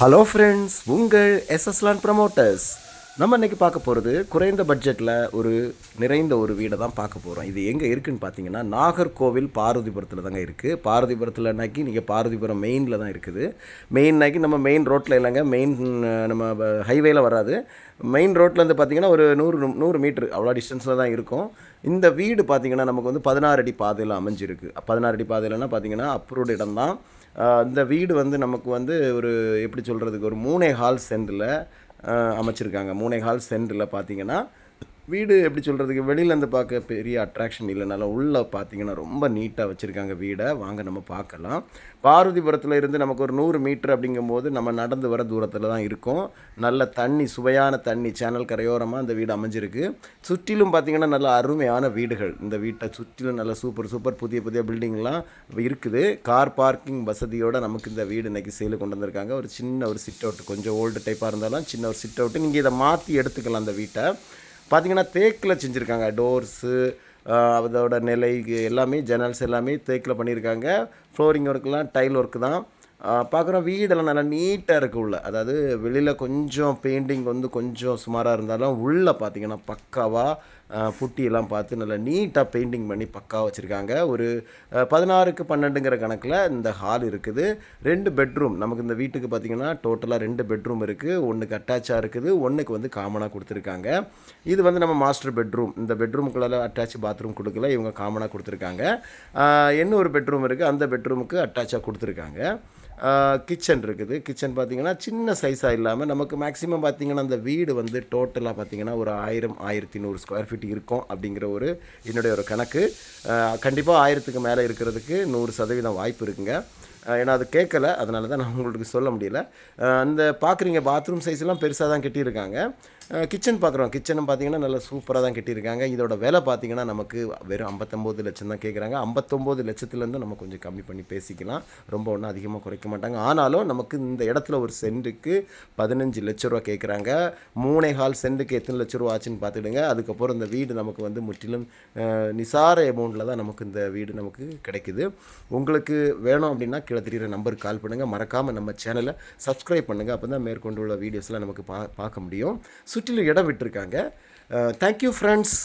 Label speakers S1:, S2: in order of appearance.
S1: Hello friends உங்கள் எஸ்எஸ்லான் promoters நம்ம இன்றைக்கி பார்க்க போகிறது குறைந்த பட்ஜெட்டில் ஒரு நிறைந்த ஒரு வீடை தான் பார்க்க போகிறோம் இது எங்கே இருக்குதுன்னு பார்த்தீங்கன்னா நாகர்கோவில் பார்வதிபுரத்தில் தாங்க இருக்குது பார்வதிபுரத்தில்னாக்கி நீங்கள் பார்வதிபுரம் மெயினில் தான் இருக்குது. மெயின்னாக்கி நம்ம மெயின் ரோட்டில் இல்லைங்க. மெயின் நம்ம ஹைவேல வராது. மெயின் ரோட்லேருந்து பார்த்தீங்கன்னா ஒரு நூறு நூறு மீட்ரு அவ்வளோ டிஸ்டன்ஸில் தான் இருக்கும். இந்த வீடு பார்த்தீங்கன்னா நமக்கு வந்து பதினாறு அடி பாதையில் அமைஞ்சிருக்கு. பதினாறு அடி பாதையிலன்னா பார்த்தீங்கன்னா அப்ரூவ்டு இடம் தான் இந்த வீடு வந்து நமக்கு வந்து ஒரு எப்படி சொல்கிறதுக்கு ஒரு மூணே ஹால் சென்டரில் அமைச்சிருக்காங்க. மூணே ஹால் சென்டரில் பார்த்தீங்கன்னா வீடு எப்படி சொல்கிறதுக்கு வெளியிலேருந்து பார்க்க பெரிய அட்ராக்ஷன் இல்லைனாலும் உள்ளே பார்த்தீங்கன்னா ரொம்ப நீட்டாக வச்சுருக்காங்க வீடை. வாங்க நம்ம பார்க்கலாம். பார்வதிபுரத்தில் இருந்து நமக்கு ஒரு நூறு மீட்டர் அப்படிங்கும்போது நம்ம நடந்து வர தூரத்தில் தான் இருக்கும். நல்ல தண்ணி சுவையான தண்ணி சேனல் கரையோரமாக இந்த வீடு அமைஞ்சிருக்கு. சுற்றிலும் பார்த்தீங்கன்னா நல்ல அருமையான வீடுகள். இந்த வீட்டை சுற்றிலும் நல்ல சூப்பர் சூப்பர் புதிய புதிய பில்டிங்லாம் இருக்குது. கார் பார்க்கிங் வசதியோடு நமக்கு இந்த வீடு இன்றைக்கி சேலு கொண்டு வந்திருக்காங்க. ஒரு சின்ன ஒரு சிட் அவுட் கொஞ்சம் ஓல்டு டைப்பாக இருந்தாலும் சின்ன ஒரு சிட் அவுட்டு நீங்கள் இதை மாற்றி எடுத்துக்கலாம் அந்த வீட்டை. பார்த்தீங்கன்னா தேக்கில் செஞ்சுருக்காங்க. டோர்ஸு அதோட நிலை எல்லாமே ஜன்னல்ஸ் எல்லாமே தேக்கில் பண்ணியிருக்காங்க ஃப்ளோரிங் ஒர்க்கெலாம் டைல் ஒர்க்கு தான். பார்க்குறோம் வீடெல்லாம் நல்லா நீட்டாக இருக்குது உள்ள. அதாவது வெளியில் கொஞ்சம் பெயிண்டிங் வந்து கொஞ்சம் சுமாராக இருந்தாலும் உள்ளே பார்த்தீங்கன்னா பக்காவாக புட்டியெல்லாம் பார்த்து நல்லா நீட்டாக பெயிண்டிங் பண்ணி பக்காக வச்சுருக்காங்க. ஒரு பதினாறுக்கு பன்னெண்டுங்கிற கணக்கில் இந்த ஹால் இருக்குது. ரெண்டு பெட்ரூம் நமக்கு இந்த வீட்டுக்கு பார்த்தீங்கன்னா டோட்டலாக ரெண்டு பெட்ரூம் இருக்குது ஒன்றுக்கு அட்டாச்சாக இருக்குது. ஒன்றுக்கு வந்து காமனாக கொடுத்துருக்காங்க. இது வந்து நம்ம மாஸ்டர் பெட்ரூம் இந்த பெட்ரூமுக்குள்ள அட்டாச் பாத்ரூம் கொடுக்கல. இவங்க காமனாக கொடுத்துருக்காங்க. என்ன இன்னும் ஒரு பெட்ரூம் இருக்குது அந்த பெட்ரூமுக்கு அட்டாச்சாக கொடுத்துருக்காங்க. கிச்சன் இருக்குது. கிச்சன் பார்த்தீங்கன்னா சின்ன சைஸாக இல்லாமல் நமக்கு மேக்ஸிமம் பார்த்தீங்கன்னா அந்த வீடு வந்து டோட்டலாக பார்த்தீங்கன்னா ஒரு ஆயிரம் ஆயிரத்தி நூறு ஸ்கொயர் ஃபீட் இருக்கும் அப்படிங்கிற ஒரு என்னுடைய ஒரு கணக்கு. கண்டிப்பாக ஆயிரத்துக்கு மேலே இருக்கிறதுக்கு நூறு சதவீதம் வாய்ப்பு இருக்குங்க. ஏன்னா அது கேட்கல அதனால தான் நான் உங்களுக்கு சொல்ல முடியல. அந்த பார்க்குறீங்க பாத்ரூம் சைஸ்லாம் பெருசாக தான் கட்டியிருக்காங்க. கிச்சன் பார்க்குறோம் கிச்சனும் பார்த்தீங்கன்னா நல்லா சூப்பராக தான் கட்டியிருக்காங்க. இதோட விலை பார்த்தீங்கன்னா நமக்கு வெறும் ஐம்பத்தொம்போது லட்சம் தான் கேட்குறாங்க ஐம்பத்தொம்போது லட்சத்துலேருந்து நம்ம கொஞ்சம் கம்மி பண்ணி பேசிக்கலாம். ரொம்ப ஒன்றும் அதிகமாக குறைக்க மாட்டாங்க. ஆனாலும் நமக்கு இந்த இடத்துல ஒரு சென்ட்டுக்கு பதினஞ்சு லட்ச ரூபா கேட்குறாங்க மூணே ஹால் சென்ட்டுக்கு எத்தனை லட்ச ரூபா ஆச்சுன்னு பார்த்துடுங்க. அதுக்கப்புறம் இந்த வீடு நமக்கு வந்து முற்றிலும் நிசார அமௌண்ட்டில் தான் நமக்கு இந்த வீடு நமக்கு கிடைக்குது. உங்களுக்கு வேணும் அப்படின்னா கீழே தெரிகிற நம்பருக்கு கால் பண்ணுங்கள் மறக்காமல் நம்ம சேனலை சப்ஸ்கிரைப் பண்ணுங்கள் அப்போ தான் மேற்கொண்டுள்ள வீடியோஸ்லாம் நமக்கு பா பார்க்க முடியும். சுற்றிலும் இடம் விட்டுருக்காங்க. Thank you friends